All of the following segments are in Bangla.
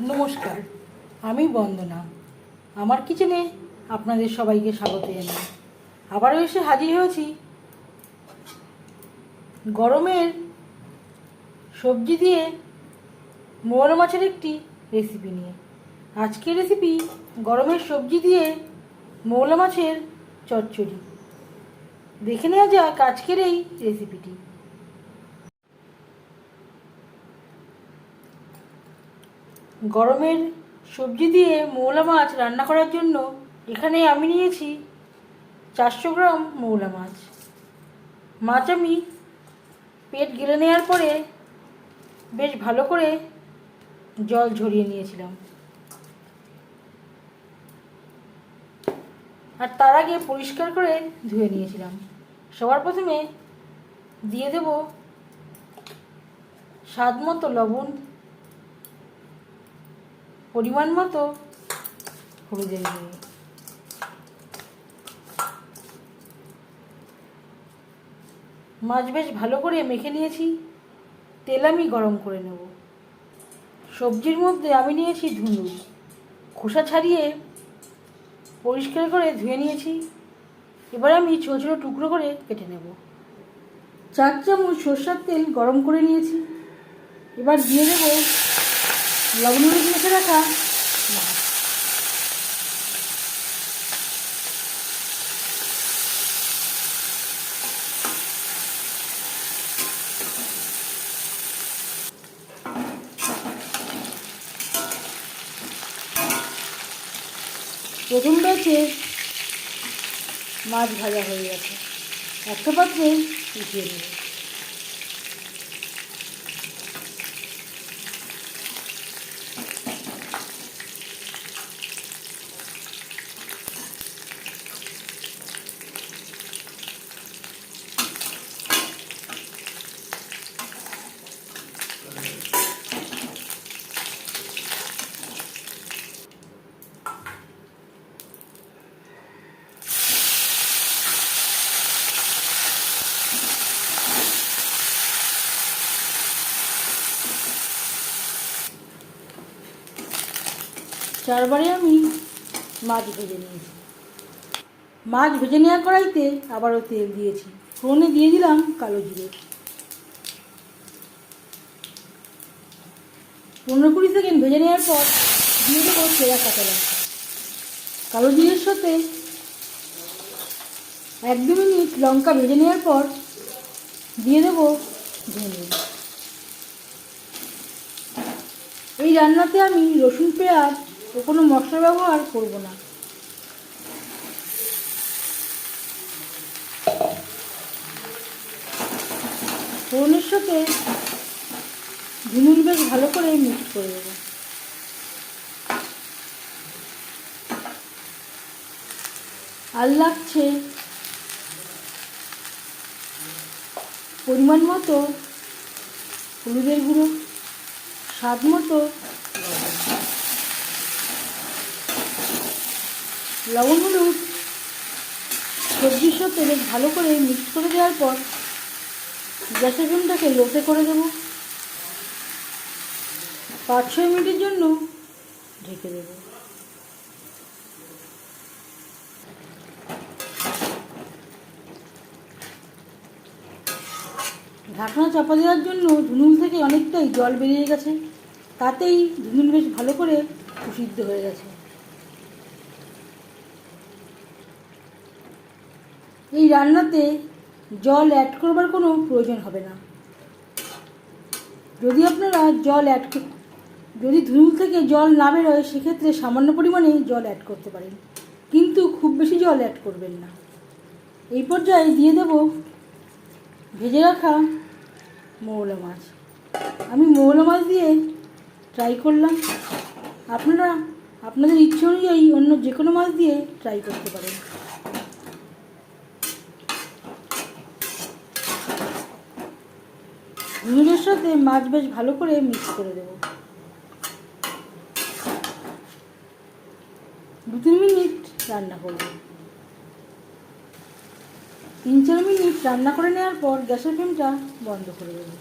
নমস্কার, আমি বন্দনা। আমার কিচেনে আপনাদের সবাইকে স্বাগত জানাই। আবারও এসে হাজির হয়েছি। গরমের সবজি দিয়ে মোয়ালা মাছের একটি রেসিপি নিয়ে। আজকের রেসিপি গরমের সবজি দিয়ে মৌলা মাছের চচ্চড়ি। দেখে নেওয়া যাক আজকের এই রেসিপিটি গরমের সবজি দিয়ে মৌলা মাছ রান্না করার জন্য এখানে আমি নিয়েছি চারশো গ্রাম মৌলা মাছ। মাছ আমি পেট গেলে নেওয়ার পরে বেশ ভালো করে জল ঝরিয়ে নিয়েছিলাম। আর তার আগে পরিষ্কার করে ধুয়ে নিয়েছিলাম। সবার প্রথমে দিয়ে দেব স্বাদ মতো লবণ পরিমাণ মতো হলুদের গুঁড়ো মাছ বেশ ভালো করে মেখে নিয়েছি। তেল আমি গরম করে নেব। সবজির মধ্যে আমি নিয়েছি ধুনুর খোসা ছাড়িয়ে পরিষ্কার করে ধুয়ে নিয়েছি। এবার আমি ছোটো ছোটো টুকরো করে কেটে নেব। চার চামচ সর্ষার তেল গরম করে নিয়েছি। এবার দিয়ে দেবো লবণ হলুদ মেখে রাখা। প্রথম ব্যাচে মাছ ভাজা হয়ে গেছে। একটা পাত্রে উঠিয়ে নেব চারবারে আমি মাছ ভেজে নিয়েছি। মাছ ভেজে নেওয়া কড়াইতে আবারও তেল দিয়েছি। ফোড়নে দিয়ে দিলাম কালো জিরে। পনেরো কুড়ি সেকেন্ড ভেজে নেওয়ার পর দিয়ে দেবো সেরা কাঁচা লঙ্কা। কালো জিরের সাথে এক দু মিনিট লঙ্কা ভেজে নেওয়ার পর দিয়ে দেবো ধনে। এই রান্নাতে আমি রসুন পেঁয়াজ ও কোনো মশলা ব্যবহার করব না। ফোড়নের সাথে ঝুমুর বেশ ভালো করে মিক্স করে দেবো আর লাগছে পরিমাণ মতো হলুদের গুঁড়ো, স্বাদ মতো লবণ হলুদ সবজির সাথে বেশ ভালো করে মিক্স করে দেওয়ার পর গ্যাসের ফ্লেমটাকে লোতে করে দেব। পাঁচ ছয় মিনিটের জন্য ঢেকে দেব। ঢাকনা চাপা দেওয়ার জন্য ধুনুল থেকে অনেকটাই জল বেরিয়ে গেছে। তাতেই ধুনুল বেশ ভালো করে সিদ্ধ হয়ে গেছে। এই রান্নাতে জল অ্যাড করবার কোনো প্রয়োজন হবে না। যদি আপনারা জল অ্যাড যদি ধুনুল থেকে জল না বেরোয়, সেক্ষেত্রে সামান্য পরিমাণে জল অ্যাড করতে পারেন। কিন্তু খুব বেশি জল অ্যাড করবেন না। এই পর্যায়ে দিয়ে দেব ভেজে রাখা মৌলা মাছ। আমি মৌলা মাছ দিয়ে ট্রাই করলাম। আপনারা, আপনাদের ইচ্ছে অনুযায়ী অন্য যে কোনো মাছ দিয়ে ট্রাই করতে পারেন। নুনের সাথে মাছ বেশ ভালো করে মিক্স করে দেব। দু তিন মিনিট রান্না করব। তিন চার মিনিট রান্না করে নেওয়ার পর গ্যাসের ফ্লেমটা বন্ধ করে দেবো।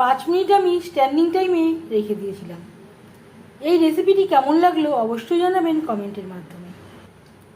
পাঁচ মিনিট আমি স্ট্যান্ডিং টাইমে রেখে দিয়েছিলাম। এই রেসিপিটি কেমন লাগল অবশ্যই জানাবেন কমেন্টের মাধ্যমে।